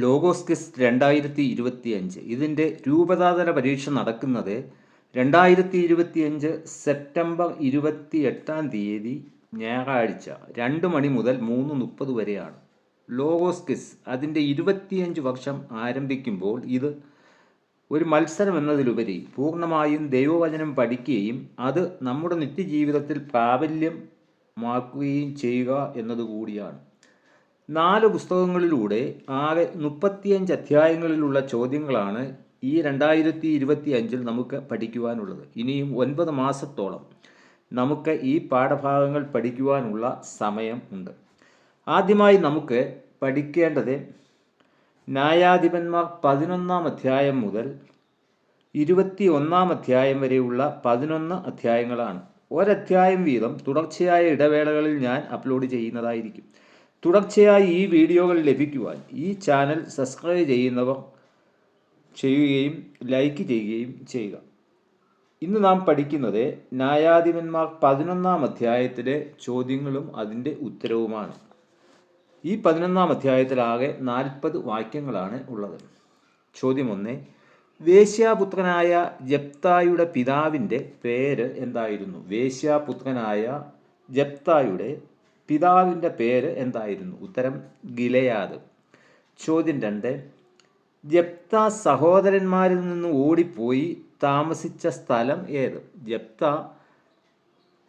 Logos kiss രണ്ടായിരത്തി ഇരുപത്തിയഞ്ച് ഇതിന്റെ രൂപതാതല പരീക്ഷ നടക്കുന്നത് രണ്ടായിരത്തി ഇരുപത്തിയഞ്ച് സെപ്റ്റംബർ ഇരുപത്തി എട്ടാം തീയതി ഞായറാഴ്ച രണ്ട് മണി മുതൽ മൂന്ന് മുപ്പത് വരെയാണ്. ലോഗോസ് കിസ് അതിന്റെ ഇരുപത്തിയഞ്ച് വർഷം ആരംഭിക്കുമ്പോൾ ഇത് ഒരു മത്സരം എന്നതിലുപരി പൂർണമായും ദൈവവചനം പഠിക്കുകയും അത് നമ്മുടെ നിത്യജീവിതത്തിൽ പ്രാബല്യമാക്കുകയും ചെയ്യുക എന്നതുകൂടിയാണ്. നാല് പുസ്തകങ്ങളിലൂടെ ആകെ മുപ്പത്തിയഞ്ച് അധ്യായങ്ങളിലുള്ള ചോദ്യങ്ങളാണ് ഈ രണ്ടായിരത്തി ഇരുപത്തി അഞ്ചിൽ നമുക്ക് പഠിക്കുവാനുള്ളത്. ഇനിയും ഒൻപത് മാസത്തോളം നമുക്ക് ഈ പാഠഭാഗങ്ങൾ പഠിക്കുവാനുള്ള സമയം ഉണ്ട്. ആദ്യമായി നമുക്ക് പഠിക്കേണ്ടത് ന്യായാധിപന്മാർ പതിനൊന്നാം അധ്യായം മുതൽ ഇരുപത്തി ഒന്നാം അധ്യായം വരെയുള്ള പതിനൊന്ന് അധ്യായങ്ങളാണ്. ഒരധ്യായം വീതം തുടർച്ചയായ ഇടവേളകളിൽ ഞാൻ അപ്ലോഡ് ചെയ്യുന്നതായിരിക്കും. തുടർച്ചയായി ഈ വീഡിയോകൾ ലഭിക്കുവാൻ ഈ ചാനൽ സബ്സ്ക്രൈബ് ചെയ്യുന്നവർ ചെയ്യുകയും ലൈക്ക് ചെയ്യുകയും ചെയ്യുക. ഇന്ന് നാം പഠിക്കുന്നത് ന്യായാധിപന്മാർ പതിനൊന്നാം അധ്യായത്തിലെ ചോദ്യങ്ങളും അതിന്റെ ഉത്തരവുമാണ്. ഈ പതിനൊന്നാം അധ്യായത്തിലാകെ നാൽപ്പത് വാക്യങ്ങളാണ് ഉള്ളത്. ചോദ്യം ഒന്ന് വേശ്യാപുത്രനായ ജപ്തായുടെ പിതാവിന്റെ പേര് എന്തായിരുന്നു? വേശ്യാപുത്രനായ ജപ്തായുടെ പിതാവിന്റെ പേര് എന്തായിരുന്നു? ഉത്തരം ഗിലയാദ്. ചോദ്യം രണ്ട്. ജപ്ത സഹോദരന്മാരിൽ നിന്ന് ഓടിപ്പോയി താമസിച്ച സ്ഥലം ഏത്? ജപ്ത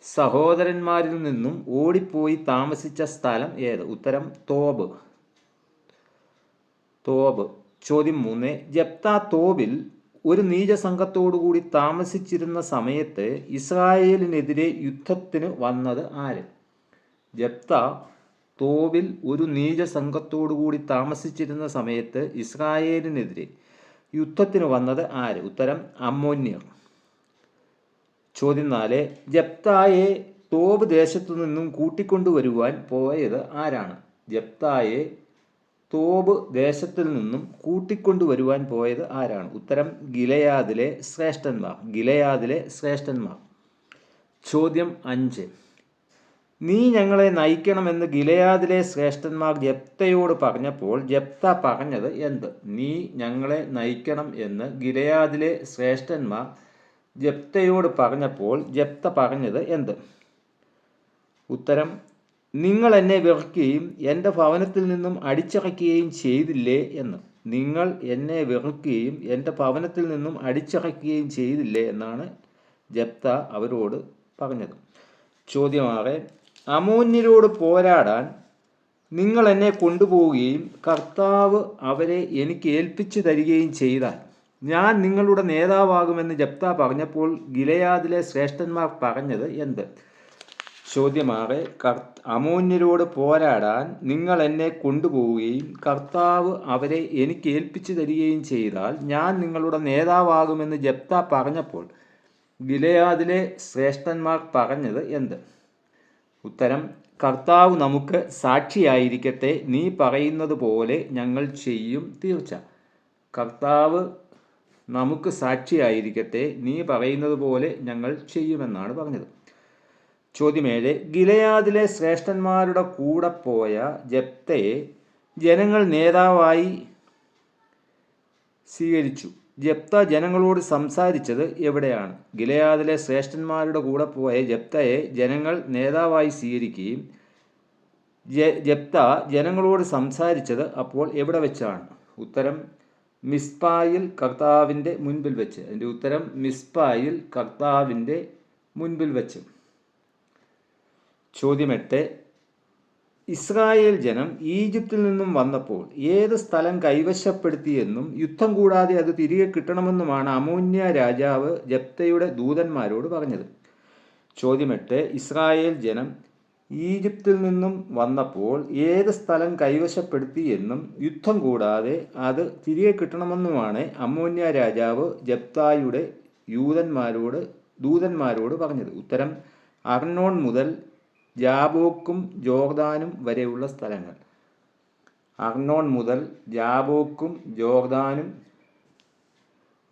സഹോദരന്മാരിൽ നിന്നും ഓടിപ്പോയി താമസിച്ച സ്ഥലം ഏത്? ഉത്തരം തോബ്. തോബ്. ചോദ്യം മൂന്ന്. ജപ്ത തോബിൽ ഒരു നീചസംഘത്തോടുകൂടി താമസിച്ചിരുന്ന സമയത്ത് ഇസ്രായേലിനെതിരെ യുദ്ധത്തിന് വന്നത് ആര്? ജപ്ത തോവിൽ ഒരു നീച സംഘത്തോടുകൂടി താമസിച്ചിരുന്ന സമയത്ത് ഇസ്രായേലിനെതിരെ യുദ്ധത്തിന് വന്നത് ആര്? ഉത്തരം അമ്മോന്യർ. ചോദ്യം നാല് ജപ്തായെ തോവ് ദേശത്തു നിന്നും കൂട്ടിക്കൊണ്ടുവരുവാൻ പോയത് ആരാണ്? ജപ്തായെ തോബ് ദേശത്തിൽ നിന്നും കൂട്ടിക്കൊണ്ടുവരുവാൻ പോയത് ആരാണ്? ഉത്തരം ഗിലയാദിലെ ശ്രേഷ്ഠന്മാർ. ഗിലയാദിലെ ശ്രേഷ്ഠന്മാർ. ചോദ്യം അഞ്ച് നീ ഞങ്ങളെ നയിക്കണമെന്ന് ഗിലയാദിലെ ശ്രേഷ്ഠന്മാർ ജപ്തയോട് പറഞ്ഞപ്പോൾ ജപ്ത പറഞ്ഞത് എന്ത്? നീ ഞങ്ങളെ നയിക്കണം എന്ന് ഗിലയാദിലെ ശ്രേഷ്ഠന്മാർ ജപ്തയോട് പറഞ്ഞപ്പോൾ ജപ്ത പറഞ്ഞത് എന്ത്? ഉത്തരം നിങ്ങൾ എന്നെ വെറുക്കുകയും എന്റെ ഭവനത്തിൽ നിന്നും അടിച്ചിറക്കുകയും ചെയ്തില്ലേ എന്ന്. നിങ്ങൾ എന്നെ വെറുക്കുകയും എന്റെ ഭവനത്തിൽ നിന്നും അടിച്ചിറക്കുകയും ചെയ്തില്ലേ എന്നാണ് ജപ്ത അവരോട് പറഞ്ഞത്. ചോദ്യമാറെ അമോന്യരോട് പോരാടാൻ നിങ്ങൾ എന്നെ കൊണ്ടുപോവുകയും കർത്താവ് അവരെ എനിക്ക് ഏൽപ്പിച്ചു തരികയും ചെയ്താൽ ഞാൻ നിങ്ങളുടെ നേതാവാകുമെന്ന് ജപ്ത പറഞ്ഞപ്പോൾ ഗിലയാദിലെ ശ്രേഷ്ഠന്മാർ പറഞ്ഞത് എന്ത്? ചോദ്യമാറെ കർ അമോന്യരോട് പോരാടാൻ നിങ്ങൾ എന്നെ കൊണ്ടുപോവുകയും കർത്താവ് അവരെ എനിക്ക് ഏൽപ്പിച്ചു തരികയും ചെയ്താൽ ഞാൻ നിങ്ങളുടെ നേതാവാകുമെന്ന് ജപ്ത പറഞ്ഞപ്പോൾ ഗിലയാദിലെ ശ്രേഷ്ഠന്മാർ പറഞ്ഞത് എന്ത്? ഉത്തരം കർത്താവ് നമുക്ക് സാക്ഷിയായിരിക്കട്ടെ നീ പറയുന്നത് പോലെ ഞങ്ങൾ ചെയ്യും തീർച്ച. കർത്താവ് നമുക്ക് സാക്ഷിയായിരിക്കട്ടെ നീ പറയുന്നത് പോലെ ഞങ്ങൾ ചെയ്യുമെന്നാണ് പറഞ്ഞത്. ചോദ്യമേഴ് ഗിലയാദിലെ ശ്രേഷ്ഠന്മാരുടെ കൂടെ പോയ ജപ്തയെ ജനങ്ങൾ നേതാവായി സ്വീകരിച്ചു. ജപ്ത ജനങ്ങളോട് സംസാരിച്ചത് എവിടെയാണ്? ഗിലയാദിലെ ശ്രേഷ്ഠന്മാരുടെ കൂടെ പോയ ജപ്തയെ ജനങ്ങൾ നേതാവായി സ്വീകരിക്കുകയും ജപ്ത ജനങ്ങളോട് സംസാരിച്ചത് അപ്പോൾ എവിടെ വെച്ചാണ്? ഉത്തരം മിസ്പായിൽ കർത്താവിന്റെ മുൻപിൽ വെച്ച്. അതിന്റെ ഉത്തരം മിസ്പായിൽ കർത്താവിന്റെ മുൻപിൽ വെച്ച്. ചോദ്യം എട്ട് ഇസ്രായേൽ ജനം ഈജിപ്തിൽ നിന്നും വന്നപ്പോൾ ഏത് സ്ഥലം കൈവശപ്പെടുത്തിയെന്നും യുദ്ധം കൂടാതെ അത് തിരികെ കിട്ടണമെന്നുമാണ് അമോന്യ രാജാവ് ജപ്തയുടെ ദൂതന്മാരോട് പറഞ്ഞത്. ചോദ്യമെട്ട് ഇസ്രായേൽ ജനം ഈജിപ്തിൽ നിന്നും വന്നപ്പോൾ ഏത് സ്ഥലം കൈവശപ്പെടുത്തി എന്നും യുദ്ധം കൂടാതെ അത് തിരികെ കിട്ടണമെന്നുമാണ് അമോന്യ രാജാവ് ജപ്തായുടെ യൂതന്മാരോട് ദൂതന്മാരോട് പറഞ്ഞത്. ഉത്തരം അർണോൺ മുതൽ ജാബോക്കും ജോർദാനും വരെയുള്ള സ്ഥലങ്ങൾ. അർണോൺ മുതൽ ജാബോക്കും ജോർദാനും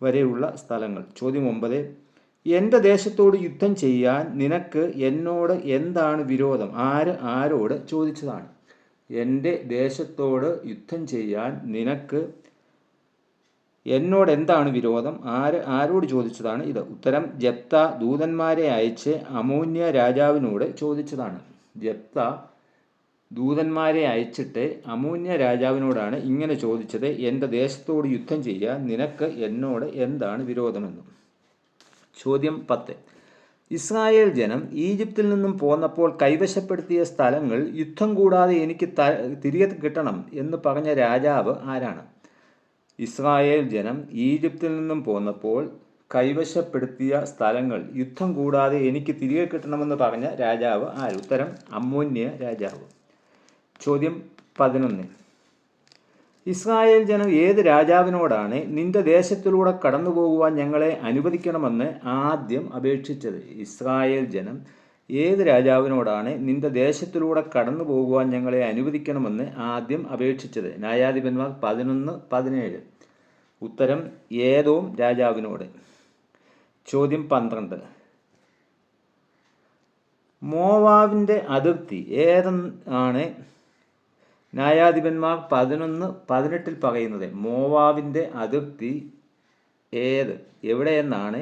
വരെയുള്ള സ്ഥലങ്ങൾ. ചോദ്യം ഒമ്പത് എന്റെ ദേശത്തോട് യുദ്ധം ചെയ്യാൻ നിനക്ക് എന്നോട് എന്താണ് വിരോധം? ആര് ആരോട് ചോദിച്ചതാണ്? എന്റെ ദേശത്തോട് യുദ്ധം ചെയ്യാൻ നിനക്ക് എന്നോട് എന്താണ് വിരോധം? ആര് ആരോട് ചോദിച്ചതാണ് ഇത്? ഉത്തരം ജപ്ത ദൂതന്മാരെ അയച്ച് അമൂന്യ രാജാവിനോട് ചോദിച്ചതാണ്. ജപ്ത ദൂതന്മാരെ അയച്ചിട്ട് അമൂന്യ രാജാവിനോടാണ് ഇങ്ങനെ ചോദിച്ചത്. എന്റെ ദേശത്തോട് യുദ്ധം ചെയ്യാൻ നിനക്ക് എന്നോട് എന്താണ് വിരോധമെന്ന്. ചോദ്യം പത്ത്. ഇസ്രായേൽ ജനം ഈജിപ്തിൽ നിന്നും പോന്നപ്പോൾ കൈവശപ്പെടുത്തിയ സ്ഥലങ്ങൾ യുദ്ധം കൂടാതെ എനിക്ക് തിരികെ കിട്ടണം എന്ന് പറഞ്ഞ രാജാവ് ആരാണ്? ഇസ്രായേൽ ജനം ഈജിപ്തിൽ നിന്നും പോന്നപ്പോൾ കൈവശപ്പെടുത്തിയ സ്ഥലങ്ങൾ യുദ്ധം കൂടാതെ എനിക്ക് തിരികെ കിട്ടണമെന്ന് പറഞ്ഞ രാജാവ് ആര്? ഉത്തരം അമ്മോന്യ രാജാവ്. ചോദ്യം പതിനൊന്ന്. ഇസ്രായേൽ ജനം ഏത് രാജാവിനോടാണ് നിന്റെ ദേശത്തിലൂടെ കടന്നു പോകുവാൻ ഞങ്ങളെ അനുവദിക്കണമെന്ന് ആദ്യം അപേക്ഷിച്ചത്? ഇസ്രായേൽ ജനം ഏത് രാജാവിനോടാണ് നിന്റെ ദേശത്തിലൂടെ കടന്നു പോകുവാൻ ഞങ്ങളെ അനുവദിക്കണമെന്ന് ആദ്യം അപേക്ഷിച്ചത്? ന്യായാധിപന്മാർ പതിനൊന്ന് പതിനേഴ്. ഉത്തരം ഏതോം രാജാവിനോട്. ചോദ്യം പന്ത്രണ്ട്. മോവാവിന്റെ അതിർത്തി ഏതെന്നാണ് ന്യായാധിപന്മാർ പതിനൊന്ന് പതിനെട്ടിൽ പറയുന്നത് മോവാവിന്റെ അതിർത്തി ഏത്? എവിടെയെന്നാണ്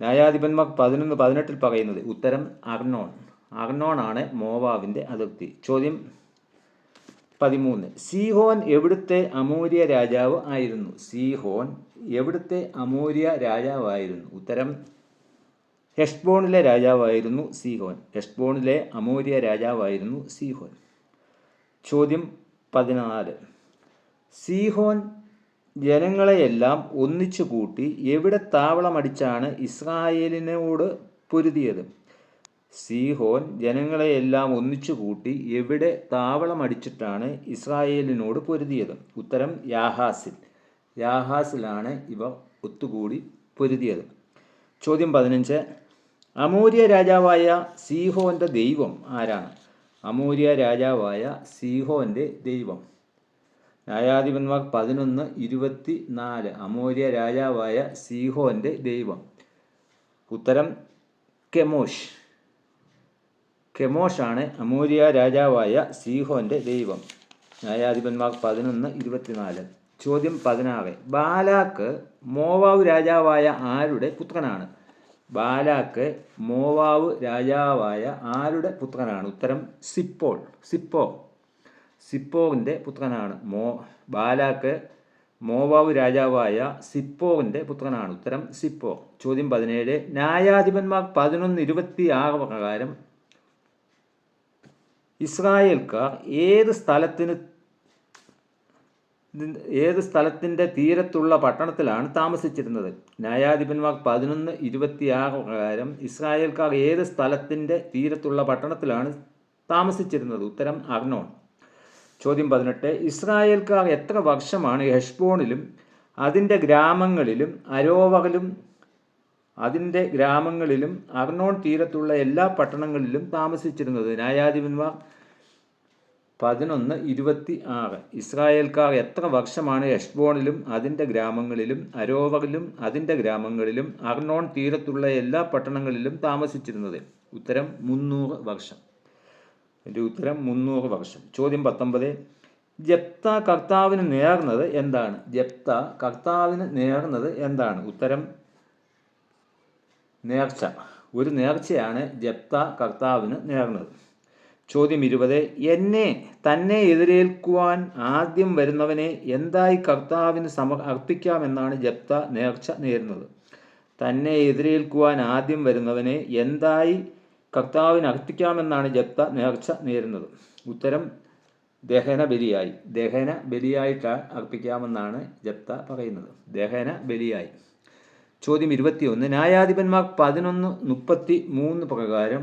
ന്യായാധിപന്മാർ പതിനൊന്ന് പതിനെട്ടിൽ പറയുന്നത് ഉത്തരം അർണോൺ ആണ് മോവാവിന്റെ അതിർത്തി. ചോദ്യം പതിമൂന്ന്. സീഹോൻ എവിടുത്തെ അമൂര്യ രാജാവ് ആയിരുന്നു? സീഹോൻ എവിടുത്തെ അമൂര്യ രാജാവായിരുന്നു? ഉത്തരം ഹെഷ്ബോണിലെ രാജാവായിരുന്നു സീഹോൻ. ഹെഷ്ബോണിലെ അമൂര്യ രാജാവായിരുന്നു സീഹോൻ. ചോദ്യം പതിനാല്. സീഹോൻ ജനങ്ങളെയെല്ലാം ഒന്നിച്ചു കൂട്ടി എവിടെ താവളമടിച്ചാണ് ഇസ്രായേലിനോട് പൊരുതിയത്? സീഹോൻ ജനങ്ങളെയെല്ലാം ഒന്നിച്ചു കൂട്ടി എവിടെ താവളമടിച്ചിട്ടാണ് ഇസ്രായേലിനോട് പൊരുതിയത്? ഉത്തരം യാഹാസിൽ. യാഹാസിലാണ് ഇവ ഒത്തുകൂടി പൊരുതിയത്. ചോദ്യം പതിനഞ്ച്. അമൂര്യ രാജാവായ സീഹോന്റെ ദൈവം ആരാണ്? അമൂര്യ രാജാവായ സീഹോന്റെ ദൈവം. ന്യായാധിപന്മാർ പതിനൊന്ന് ഇരുപത്തി നാല് അമൂര്യ രാജാവായ സീഹോന്റെ ദൈവം. ഉത്തരം കെമോഷ്. കെമോഷാണ് അമൂര്യ രാജാവായ സീഹോന്റെ ദൈവം. ന്യായാധിപന്മാർ പതിനൊന്ന് ഇരുപത്തിനാല്. ചോദ്യം പതിനാറ്. ബാലാക്ക് മോവാവ് രാജാവായ ആരുടെ പുത്രനാണ്? ബാലാക്ക് മോവാവ് രാജാവായ ആരുടെ പുത്രനാണ്? ഉത്തരം സിപ്പോൾ സിപ്പോ. സിപ്പോറിന്റെ പുത്രനാണ് മോ ബാലാക്ക് മോവാവ് രാജാവായ സിപ്പോറിന്റെ പുത്രനാണ്. ഉത്തരം സിപ്പോ. ചോദ്യം പതിനേഴ്. ന്യായാധിപന്മാർ പതിനൊന്ന് ഇരുപത്തി ആറ് പ്രകാരം ഇസ്രായേൽക്കാർ ഏത് സ്ഥലത്തിന് ഏത് സ്ഥലത്തിന്റെ തീരത്തുള്ള പട്ടണത്തിലാണ് താമസിച്ചിരുന്നത്? ന്യായാധിപന്മാർ പതിനൊന്ന് ഇരുപത്തിയാറ് പ്രകാരം ഇസ്രായേൽക്കാർ ഏത് സ്ഥലത്തിന്റെ തീരത്തുള്ള പട്ടണത്തിലാണ് താമസിച്ചിരുന്നത്? ഉത്തരം അർണോൺ ചോദ്യം പതിനെട്ട്. ഇസ്രായേൽക്കാർ എത്ര വർഷമാണ് ഹെഷ്ബോണിലും അതിന്റെ ഗ്രാമങ്ങളിലും അരോവറിലും അതിന്റെ ഗ്രാമങ്ങളിലും അർണോൺ തീരത്തുള്ള എല്ലാ പട്ടണങ്ങളിലും താമസിച്ചിരുന്നത് ന്യായാധിപന്മാർ. പതിനൊന്ന് ഇരുപത്തി ആറ്. ഇസ്രായേൽക്കാർ എത്ര വർഷമാണ് എഷ്ബോണിലും അതിന്റെ ഗ്രാമങ്ങളിലും അരോവറിലും അതിന്റെ ഗ്രാമങ്ങളിലും അർണോൺ തീരത്തുള്ള എല്ലാ പട്ടണങ്ങളിലും താമസിച്ചിരുന്നത്? ഉത്തരം മുന്നൂറ് വർഷം. എന്റെ ഉത്തരം മുന്നൂറ് വർഷം. ചോദ്യം പത്തൊമ്പത്. ജപ്ത കർത്താവിന് നേർന്നത് എന്താണ്? ജപ്ത കർത്താവിന് നേർന്നത് എന്താണ്? ഉത്തരം നേർച്ച. ഒരു നേർച്ചയാണ് ജപ്ത കർത്താവിന് നേർന്നത്. ചോദ്യം ഇരുപത്. എന്നെ തന്നെ എതിരേൽക്കുവാൻ ആദ്യം വരുന്നവനെ എന്തായി കർത്താവിന് സമ അർപ്പിക്കാമെന്നാണ് ജപ്ത നേർച്ച നേരുന്നത്. തന്നെ എതിരേൽക്കുവാൻ ആദ്യം വരുന്നവനെ എന്തായി കർത്താവിന് അർപ്പിക്കാമെന്നാണ് ജപ്ത നേർച്ച നേരുന്നത്. ഉത്തരം ദഹന ബലിയായി. ദഹന ബലിയായിട്ടാണ് അർപ്പിക്കാമെന്നാണ് ജപ്ത പറയുന്നത്. ദഹന ബലിയായി. ചോദ്യം ഇരുപത്തിയൊന്ന്. ന്യായാധിപന്മാർ പതിനൊന്ന് മുപ്പത്തി മൂന്ന് പ്രകാരം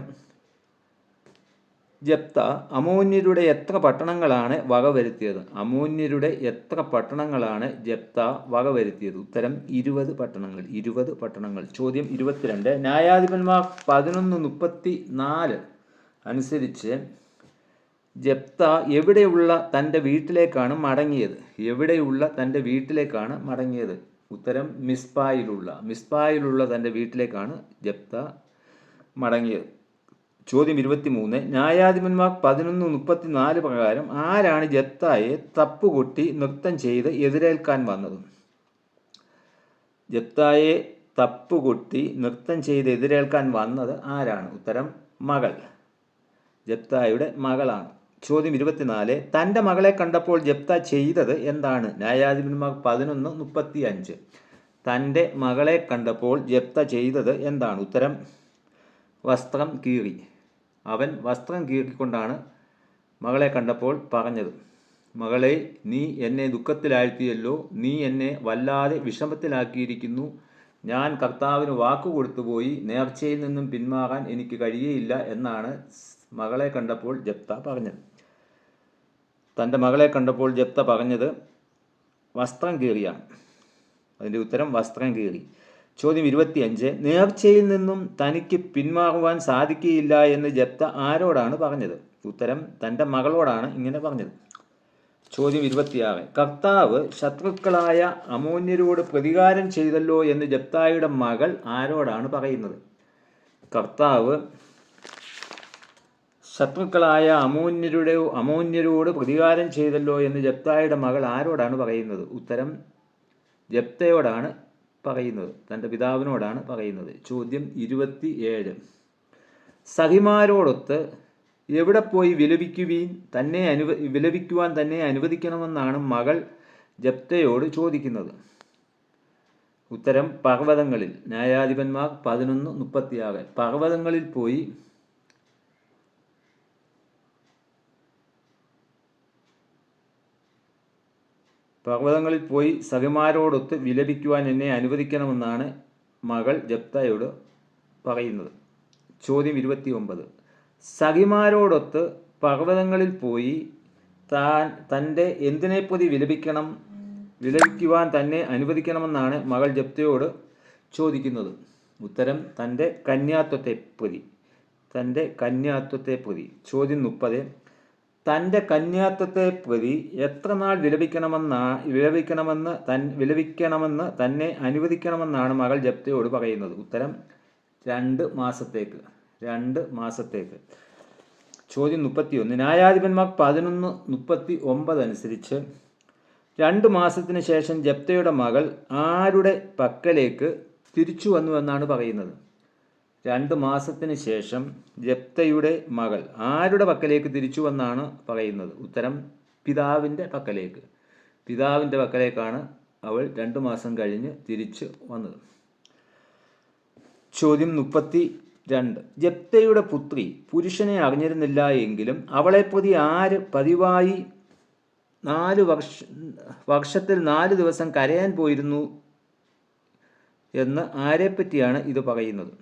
ജപ്ത അമോന്യരുടെ എത്ര പട്ടണങ്ങളാണ് വകവരുത്തിയത് അമോന്യരുടെ എത്ര പട്ടണങ്ങളാണ് ജപ്ത വകവരുത്തിയത് ഉത്തരം ഇരുപത് പട്ടണങ്ങൾ ഇരുപത് പട്ടണങ്ങൾ. ചോദ്യം ഇരുപത്തിരണ്ട്. ന്യായാധിപന്മാർ പതിനൊന്ന് മുപ്പത്തി നാല് അനുസരിച്ച് ജപ്ത എവിടെയുള്ള തന്റെ വീട്ടിലേക്കാണ് മടങ്ങിയത്? എവിടെയുള്ള തന്റെ വീട്ടിലേക്കാണ് മടങ്ങിയത്? ഉത്തരം മിസ്പായിലുള്ള മിസ്പായിലുള്ള തന്റെ വീട്ടിലേക്കാണ് ജപ്ത മടങ്ങിയത്. ചോദ്യം ഇരുപത്തിമൂന്ന്. ന്യായാധിപന്മാർ പതിനൊന്ന് മുപ്പത്തിനാല് പ്രകാരം ആരാണ് ജപ്തായെ തപ്പുകൊട്ടി നൃത്തം ചെയ്ത് എതിരേൽക്കാൻ വന്നത്? ജപ്തായെ തപ്പുകൊട്ടി നൃത്തം ചെയ്ത് എതിരേൽക്കാൻ വന്നത് ആരാണ്? ഉത്തരം മകൾ. ജപ്തായുടെ മകളാണ്. ചോദ്യം ഇരുപത്തിനാല്. തന്റെ മകളെ കണ്ടപ്പോൾ ജപ്ത ചെയ്തത് എന്താണ്? ന്യായാധിപന്മാർ പതിനൊന്ന് മുപ്പത്തി അഞ്ച് തന്റെ മകളെ കണ്ടപ്പോൾ ജപ്ത ചെയ്തത് എന്താണ്? ഉത്തരം വസ്ത്രം കീറി. അവൻ വസ്ത്രം കീറിക്കൊണ്ടാണ് മകളെ കണ്ടപ്പോൾ പറഞ്ഞത്. മകളെ നീ എന്നെ ദുഃഖത്തിലാഴ്ത്തിയല്ലോ. നീ എന്നെ വല്ലാതെ വിഷമത്തിലാക്കിയിരിക്കുന്നു. ഞാൻ കർത്താവിന് വാക്കു കൊടുത്തുപോയി നേർച്ചയിൽ നിന്നും പിന്മാറാൻ എനിക്ക് കഴിയുകയില്ല എന്നാണ് മകളെ കണ്ടപ്പോൾ ജപ്ത പറഞ്ഞത്. തന്റെ മകളെ കണ്ടപ്പോൾ ജപ്ത പറഞ്ഞത് വസ്ത്രം കീറിയാണ്. അതിന്റെ ഉത്തരം വസ്ത്രം കീറി. ചോദ്യം ഇരുപത്തിയഞ്ച് നേർച്ചയിൽ നിന്നും തനിക്ക് പിന്മാറുവാൻ സാധിക്കുകയില്ല എന്ന് ജപ്ത ആരോടാണ് പറഞ്ഞത്? ഉത്തരം തന്റെ മകളോടാണ് ഇങ്ങനെ പറഞ്ഞത്. ചോദ്യം ഇരുപത്തിയാറ് കർത്താവ് ശത്രുക്കളായ അമോന്യരോട് പ്രതികാരം ചെയ്തല്ലോ എന്ന് ജപ്തായുടെ മകൾ ആരോടാണ് പറയുന്നത്? കർത്താവ് ശത്രുക്കളായ അമോന്യരുടെ അമോന്യരോട് പ്രതികാരം ചെയ്തല്ലോ എന്ന് ജപ്തായുടെ മകൾ ആരോടാണ് പറയുന്നത്? ഉത്തരം ജപ്തയോടാണ് പറയുന്നത്. തന്റെ പിതാവിനോടാണ് പറയുന്നത്. ചോദ്യം ഇരുപത്തി ഏഴ് സഹിമാരോടൊത്ത് എവിടെ പോയി വിലപിക്കുവീൻ? തന്നെ അനുവ വിലപിക്കുവാൻ തന്നെ അനുവദിക്കണമെന്നാണ് മകൾ ജപ്തയോട് ചോദിക്കുന്നത്. ഉത്തരം പർവതങ്ങളിൽ. ന്യായാധിപന്മാർ പതിനൊന്ന് മുപ്പത്തിയാറ്. പർവതങ്ങളിൽ പോയി പർവതങ്ങളിൽ പോയി സഖിമാരോടൊത്ത് വിലപിക്കുവാൻ എന്നെ അനുവദിക്കണമെന്നാണ് മകൾ ജപ്തയോട് പറയുന്നത്. ചോദ്യം ഇരുപത്തി ഒമ്പത് സഖിമാരോടൊത്ത് പർവതങ്ങളിൽ പോയി താൻ തന്റെ എന്തിനെപ്പതി വിലപിക്കണം? വിലപിക്കുവാൻ തന്നെ അനുവദിക്കണമെന്നാണ് മകൾ ജപ്തയോട് ചോദിക്കുന്നത്. ഉത്തരം തന്റെ കന്യാത്വത്തെ പ്രതി തന്റെ കന്യാത്വത്തെ പ്രതി ചോദ്യം മുപ്പത്. തന്റെ കന്യാത്വത്തെ പ്രതി എത്ര നാൾ വിലപിക്കണമെന്നാ വിലപിക്കണമെന്ന് തൻ വിലപിക്കണമെന്ന് തന്നെ അനുവദിക്കണമെന്നാണ് മകൾ ജപ്തയോട് പറയുന്നത്. ഉത്തരം രണ്ട് മാസത്തേക്ക് രണ്ട് മാസത്തേക്ക്. ചോദ്യം മുപ്പത്തിയൊന്ന്. ന്യായാധിപന്മാർ പതിനൊന്ന് മുപ്പത്തി ഒമ്പത് അനുസരിച്ച് രണ്ട് മാസത്തിന് ശേഷം ജപ്തയുടെ മകൾ ആരുടെ പക്കലേക്ക് തിരിച്ചു വന്നു എന്നാണ് പറയുന്നത്. രണ്ട് മാസത്തിന് ശേഷം ജപ്തയുടെ മകൾ ആരുടെ പക്കലേക്ക് തിരിച്ചു വന്നാണ് പറയുന്നത്. ഉത്തരം പിതാവിന്റെ പക്കലേക്ക്. പിതാവിന്റെ പക്കലേക്കാണ് അവൾ രണ്ട് മാസം കഴിഞ്ഞ് തിരിച്ച് വന്നത്. ചോദ്യം മുപ്പത്തി രണ്ട് ജപ്തയുടെ പുത്രി പുരുഷനെ അറിഞ്ഞിരുന്നില്ല എങ്കിലും അവളെ പ്രതി ആര് പതിവായി നാല് വർഷ വർഷത്തിൽ നാല് ദിവസം കരയാൻ പോയിരുന്നു എന്ന് ആരെപ്പറ്റിയാണ് ഇത് പറയുന്നത്?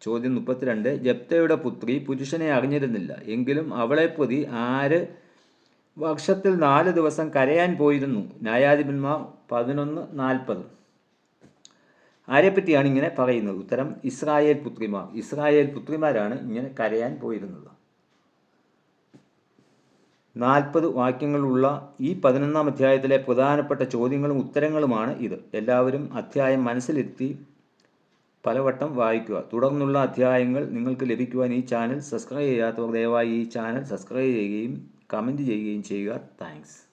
ചോദ്യം മുപ്പത്തിരണ്ട്. ജപ്തയുടെ പുത്രി പുരുഷനെ അറിഞ്ഞിരുന്നില്ല. എങ്കിലും അവളെ പ്രതി ആര്? വർഷത്തിൽ നാല് ദിവസം കരയാൻ പോയിരുന്നു. ന്യായാധിപന്മാർ പതിനൊന്ന് നാൽപ്പത്. ആരെപ്പറ്റിയാണ് ഇങ്ങനെ പറയുന്നത്? ഉത്തരം ഇസ്രായേൽ പുത്രിമാർ. ഇസ്രായേൽ പുത്രിമാരാണ് ഇങ്ങനെ കരയാൻ പോയിരുന്നത്. നാൽപ്പത് വാക്യങ്ങളുള്ള ഈ പതിനൊന്നാം അധ്യായത്തിലെ പ്രധാനപ്പെട്ട ചോദ്യങ്ങളും ഉത്തരങ്ങളുമാണ് ഇത്. എല്ലാവരും അധ്യായം മനസ്സിലിരുത്തി പലവട്ടം വായിക്കുക. തുടർന്നുള്ള അധ്യായങ്ങൾ നിങ്ങൾക്ക് ലഭിക്കുവാൻ ഈ ചാനൽ സബ്സ്ക്രൈബ് ചെയ്യാത്തവർ ദയവായി ഈ ചാനൽ സബ്സ്ക്രൈബ് ചെയ്യുകയും കമന്റ് ചെയ്യുകയും ചെയ്യുക. താങ്ക്സ്.